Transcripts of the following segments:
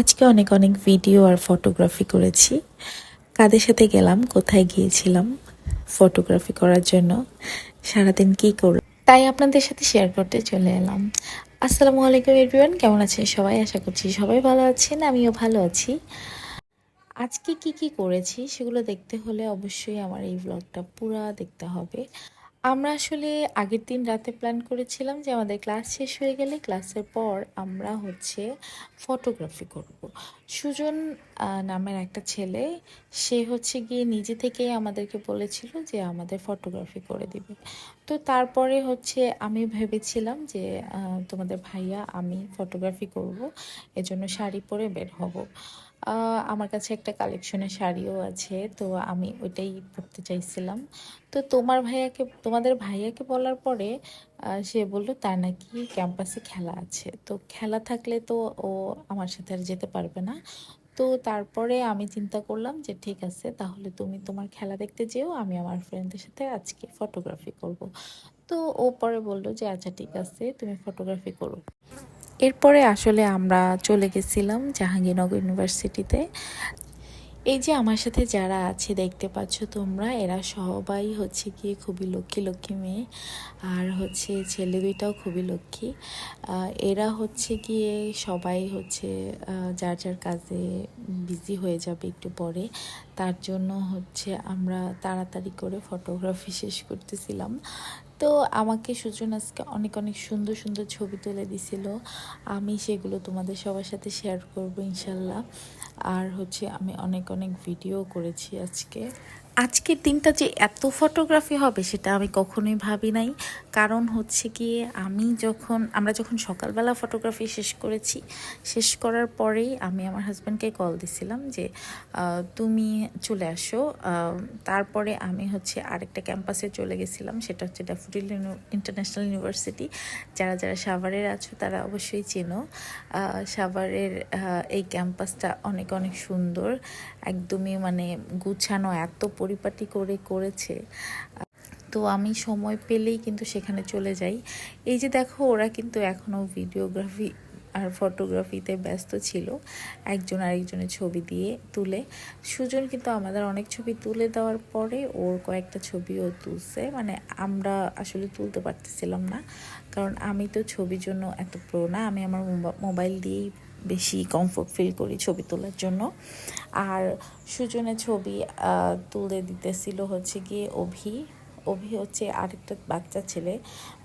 আজকে অনেক অনেক ভিডিও আর ফটোগ্রাফি করেছি। কাদের সাথে গেলাম, কোথায় গিয়েছিলাম ফটোগ্রাফি করার জন্য, সারাদিন কি করলাম, তাই আপনাদের সাথে শেয়ার করতে চলে এলাম। আসসালামু আলাইকুম এভরিওয়ান কেমন আছেন সবাই? আশা করছি সবাই ভালো আছেন, আমিও ভালো আছি। আজকে কি কি করেছি, সেগুলো দেখতে হলে অবশ্যই আমার এই ব্লগটা পুরা দেখতে হবে। আমরা আসলে আগের দিন রাতে প্ল্যান করেছিলাম যে আমাদের ক্লাস শেষ হয়ে গেলে ক্লাসের পর আমরা হচ্ছে ফটোগ্রাফি করব। সুজন নামের একটা ছেলে, সে হচ্ছে গিয়ে নিজে থেকেই আমাদেরকে বলেছিল যে আমাদের ফটোগ্রাফি করে দিবে তো তারপরে হচ্ছে আমি ভেবেছিলাম যে তোমাদের ভাইয়া আমি ফটোগ্রাফি করব, এজন্য শাড়ি পরে বের হব। আমার কাছে একটা কালেকশনের শাড়িও আছে, তো আমি ওইটাই পরতে চাইছিলাম। তো তোমার ভাইয়াকে, তোমাদের ভাইয়াকে বলার পরে সে বলল, তার নাকি ক্যাম্পাসে খেলা আছে। তো খেলা থাকলে তো ও আমার সাথে আর যেতে পারবে না। তো তারপরে আমি চিন্তা করলাম যে ঠিক আছে, তাহলে তুমি তোমার খেলা দেখতে যেও, আমি আমার ফ্রেন্ডদের সাথে আজকে ফটোগ্রাফি করব। তো ও পরে বলল যে আচ্ছা ঠিক আছে, তুমি ফটোগ্রাফি করো। এরপরে আসলে আমরা চলে গেছিলাম জাহাঙ্গীরনগর ইউনিভার্সিটিতে এই যে আমার সাথে যারা আছে, দেখতে পাচ্ছ তোমরা, এরা সবাই হচ্ছে গিয়ে খুবই লক্ষ্মী লক্ষ্মী মেয়ে। আর হচ্ছে ছেলে দুইটাও খুবই লক্ষ্মী। এরা হচ্ছে গিয়ে সবাই হচ্ছে যার যার কাজে বিজি হয়ে যাবে একটু পরে, তার জন্য হচ্ছে আমরা তাড়াতাড়ি করে ফটোগ্রাফি শেষ করতেছিলাম। তো আমাকে সুজন আজকে অনেক অনেক সুন্দর সুন্দর ছবি তুলে দিছিল। আমি সেগুলো তোমাদের সবার সাথে শেয়ার করব ইনশাল্লাহ। আর হচ্ছে আমি অনেক অনেক ভিডিও করেছি আজকে। আজকের দিনটা যে এত ফটোগ্রাফি হবে সেটা আমি কখনোই ভাবি নাই। কারণ হচ্ছে গিয়ে আমি যখন, আমরা যখন সকালবেলা ফটোগ্রাফি শেষ করেছি, শেষ করার পরেই আমি আমার হাজব্যান্ডকে কল দিছিলাম যে তুমি চলে আসো। তারপরে আমি হচ্ছে আরেকটা ক্যাম্পাসে চলে গেছিলাম, সেটা হচ্ছে ড্যাফোডিল ইন্টারন্যাশনাল ইউনিভার্সিটি যারা যারা সাভারের আছো তারা অবশ্যই চেনো। সাভারের এই ক্যাম্পাসটা অনেক অনেক সুন্দর। একদমই মানে গুছানো এত পরিপাটি করে করেছে। তো আমি সময় পেলেই কিন্তু সেখানে চলে যাই। এই যে দেখো, ওরা কিন্তু এখনও ভিডিওগ্রাফি আর ফটোগ্রাফিতে ব্যস্ত ছিল। একজন আরেকজনের ছবি দিয়ে তুলে। সুজন কিন্তু আমাদের অনেক ছবি তুলে দেওয়ার পরে ওর কয়েকটা ছবিও তুলছে। মানে আমরা আসলে তুলতে পারতেছিলাম না। কারণ আমি তো ছবির জন্য এত প্রো না। আমি আমার মোবা- মোবাইল দিয়েই বেশি কমফোর্ট ফিল করি ছবি তোলার জন্য। আর সুজনের ছবি তুলে দিতেছিল হচ্ছে গিয়ে অভি। অভি হচ্ছে আরেকটা বাচ্চা ছেলে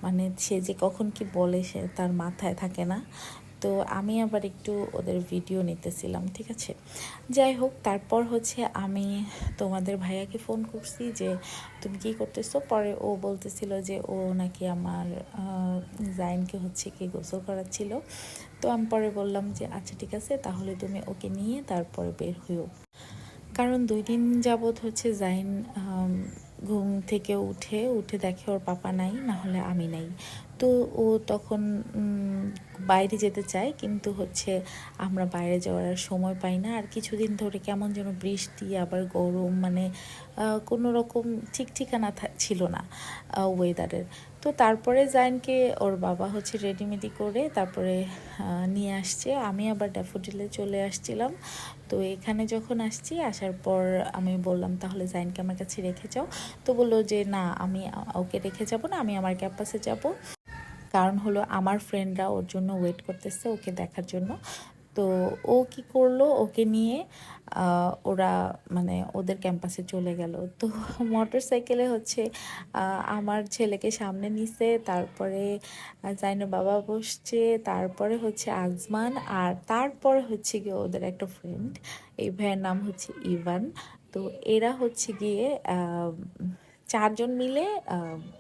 মানে সে যে কখন কি বলে সে তার মাথায় থাকে না। তো আমি আবার একটু ওদের ভিডিও নিতেছিলাম, ঠিক আছে? যাই হোক, তারপর হচ্ছে আমি তোমাদের ভাইয়াকে ফোন করছি যে, তুমি কি করতেছো? পরে ও বলতেছিল যে, ও নাকি আমার জাইনকে হচ্ছে কি গোসল করাচ্ছিল। তো আমি পরে বললাম যে আচ্ছা ঠিক আছে, তাহলে তুমি ওকে নিয়ে তারপরে বের হইও। কারণ দুই দিন যাবৎ হচ্ছে জাইন ঘুম থেকে উঠে উঠে দেখে ওর পাপা নাই, না হলে আমি নাই। তো ও তখন বাইরে যেতে চায়। কিন্তু হচ্ছে আমরা বাইরে যাওয়ার আর সময় পাই না। আর কিছুদিন ধরে কেমন যেন বৃষ্টি, আবার গরম মানে কোনো রকম ঠিক ঠিকানা ছিল না ওয়েদারের তো তারপরে জাইনকে ওর বাবা হচ্ছে রেডিমেডি করে তারপরে নিয়ে আসছে। আমি আবার ড্যাফোডিলে চলে আসছিলাম। তো এখানে যখন আসছি, আসার পর আমি বললাম, তাহলে জাইনকে আমার কাছে রেখে যাও। তো বলল যে, না, আমি ওকে রেখে যাব না, আমি আমার ক্যাম্পাসে যাব। কারণ হলো আমার ফ্রেন্ডরা ওর জন্য ওয়েট করতেছে ওকে দেখার জন্য। তো ও কি করল? ওকে নিয়ে ওরা মানে ওদের ক্যাম্পাসে চলে গেল। তো মোটর সাইকেলে হচ্ছে আমার ছেলেকে সামনে নিছে, তারপরে জাইনের বাবা বসছে, তারপরে হচ্ছে আজমান, আর তারপরে হচ্ছে গিয়ে ওদের একটা ফ্রেন্ড এই ভাইয়ের নাম হচ্ছে ইভান। তো এরা হচ্ছে গিয়ে চারজন মিলে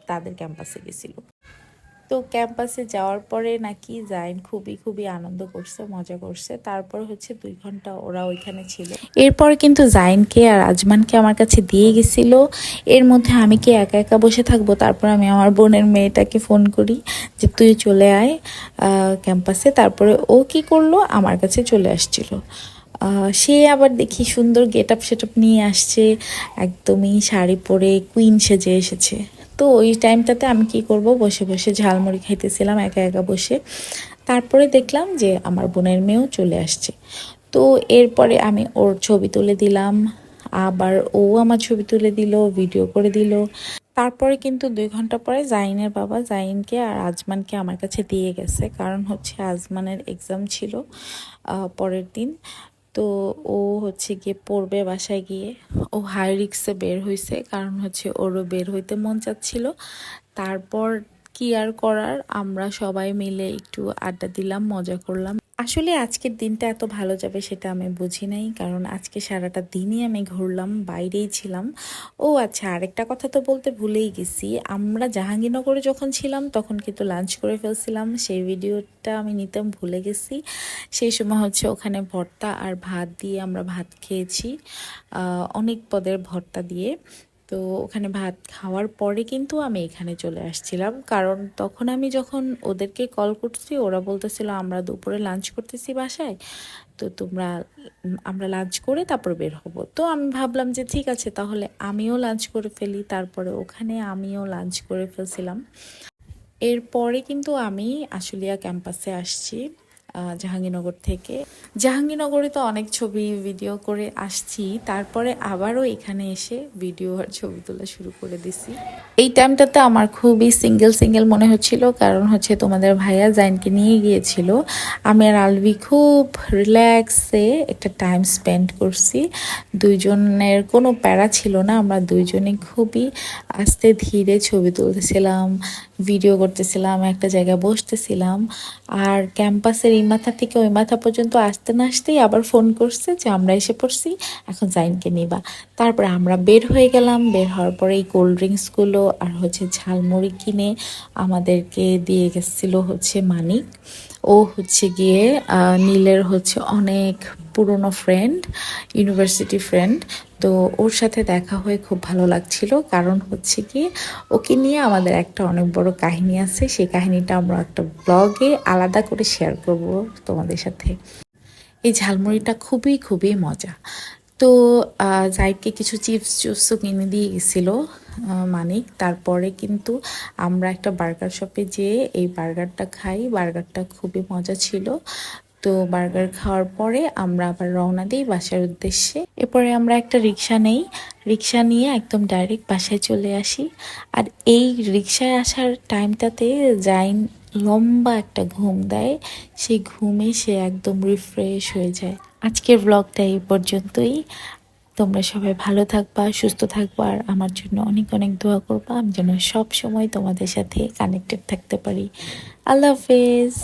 তাদের ক্যাম্পাসে গেছিল। তো ক্যাম্পাসে যাওয়ার পরে নাকি জাইন খুবই খুবই আনন্দ করছে, মজা করছে। তারপর হচ্ছে দুই ঘণ্টা ওরা ওইখানে ছিল। এরপর কিন্তু জাইনকে আর আজমানকে আমার কাছে দিয়ে গেছিল। এর মধ্যে আমি কি একা একা বসে থাকব? তারপর আমি আমার বোনের মেয়েটাকে ফোন করি যে, তুই চলে আয় ক্যাম্পাসে। তারপরে ও কি করল? আমার কাছে চলে আসছিল। সে আবার দেখি সুন্দর গেট আপ সেট আপ নিয়ে আসছে। একদমই শাড়ি পরে কুইন সেজে এসেছে। তো ওই টাইমটাতে আমি কি করব? বসে বসে ঝালমুড়ি খাইতেছিলাম, একা একা বসে। তারপরে দেখলাম যে আমার বোনের মেয়েও চলে আসছে। তো এরপরে আমি ওর ছবি তুলে দিলাম। আবার ও আমার ছবি তুলে দিল ভিডিও করে দিল। তারপরে কিন্তু দুই ঘণ্টা পরে জাইনের বাবা জাইনকে আর আজমানকে আমার কাছে দিয়ে গেছে। কারণ হচ্ছে আজমানের এক্সাম ছিল পরের দিন। তো ও হচ্ছে গিয়ে পড়বে বাসায় গিয়ে। ও হাই রিক্সে বের হয়েছে কারণ হচ্ছে ওরও বের হইতে মন চাচ্ছিল। তারপর কি আর করার, আমরা সবাই মিলে একটু আড্ডা দিলাম, মজা করলাম। আসলে আজকের দিনটা এত ভালো যাবে সেটা আমি বুঝি নাই। কারণ আজকে সারাটা দিনই আমি ঘুরলাম, বাইরেই ছিলাম। ও আচ্ছা আরেকটা কথা তো বলতে ভুলেই গেছি। আমরা জাহাঙ্গীরনগরে যখন ছিলাম, তখন কিন্তু লাঞ্চ করে ফেলছিলাম। সেই ভিডিওটা আমি নিতাম ভুলে গেছি। সেই সময় হচ্ছে ওখানে ভর্তা আর ভাত দিয়ে আমরা ভাত খেয়েছি। অনেক পদের ভর্তা দিয়ে। তো ওখানে ভাত খাওয়ার পরে কিন্তু আমি এখানে চলে আসছিলাম। কারণ তখন আমি যখন ওদেরকে কল করছি, ওরা বলতেছিল, আমরা দুপুরে লাঞ্চ করতেছি বাসায়, তো তোমরা, আমরা লাঞ্চ করে তারপর বের হব। তো আমি ভাবলাম যে, ঠিক আছে, তাহলে আমিও লাঞ্চ করে ফেলি। তারপরে ওখানে আমিও লাঞ্চ করে ফেলছিলাম। এরপরে কিন্তু আমি আশুলিয়া ক্যাম্পাসে আসছি। জাহাঙ্গীরনগর থেকে। জাহাঙ্গীরনগরে তো অনেক ছবি ভিডিও করে আসছি। তারপরে আবারও এখানে এসে ভিডিও আর ছবি তোলা শুরু করে দিছি। এই টাইমটাতে আমার খুবই সিঙ্গেল সিঙ্গেল মনে হচ্ছিল। কারণ হচ্ছে তোমাদের ভাইয়া জাইনকে নিয়ে গিয়েছিল। আমি আর আলভি খুব রিল্যাক্সে একটা টাইম স্পেন্ড করছি। দুইজনের কোনো প্যারা ছিল না। আমরা দুইজনে খুবই আস্তে ধীরে ছবি তুলতেছিলাম ভিডিও করতেছিলাম, একটা জায়গায় বসতেছিলাম। আর ক্যাম্পাসের এই মাথা থেকে ওই মাথা পর্যন্ত আসতে না আসতেই আবার ফোন করছে যে, আমরা এসে পড়ছি, এখন জাইনকে নিবা। তারপর আমরা বের হয়ে গেলাম। বের হওয়ার পরে এই কোল্ড ড্রিঙ্কসগুলো আর হচ্ছে ঝালমুড়ি কিনে আমাদেরকে দিয়ে গেছিল হচ্ছে মানিক। ও হচ্ছে গিয়ে নীলের হচ্ছে অনেক পুরনো ফ্রেন্ড ইউনিভার্সিটি ফ্রেন্ড তো ওর সাথে দেখা হয়ে খুব ভালো লাগছিল। কারণ হচ্ছে কি, ওকে নিয়ে আমাদের একটা অনেক বড় কাহিনী আছে। সেই কাহিনীটা আমরা একটা ব্লগে আলাদা করে শেয়ার করব তোমাদের সাথে। এই ঝালমুড়িটা খুবই খুবই মজা। তো জাইদকে কিছু চিপস চিপসও কিনে দিয়ে গেছিল। মানিক। তারপরে কিন্তু আমরা একটা বার্গার শপে যেয়ে এই বার্গারটা খাই। বার্গারটা খুবই মজা ছিল। তো বার্গার খাওয়ার পরে আমরা আবার রওনা দিই বাসার উদ্দেশ্যে। এরপরে আমরা একটা রিক্সা নেই। রিক্সা নিয়ে একদম ডাইরেক্ট বাসায় চলে আসি। আর এই রিক্সায় আসার টাইমটাতে জাইন লম্বা একটা ঘুম দেয়। সেই ঘুমে সে একদম রিফ্রেশ হয়ে যায়। আজকের ব্লগটা এই পর্যন্তই। তোমরা সবাই ভালো থাকবা, সুস্থ থাকবা, আর আমার জন্য অনেক অনেক দোয়া করবা। আমি যেন সব সময় তোমাদের সাথে কানেক্টেড থাকতে পারি। আল্লাহ হাফেজ।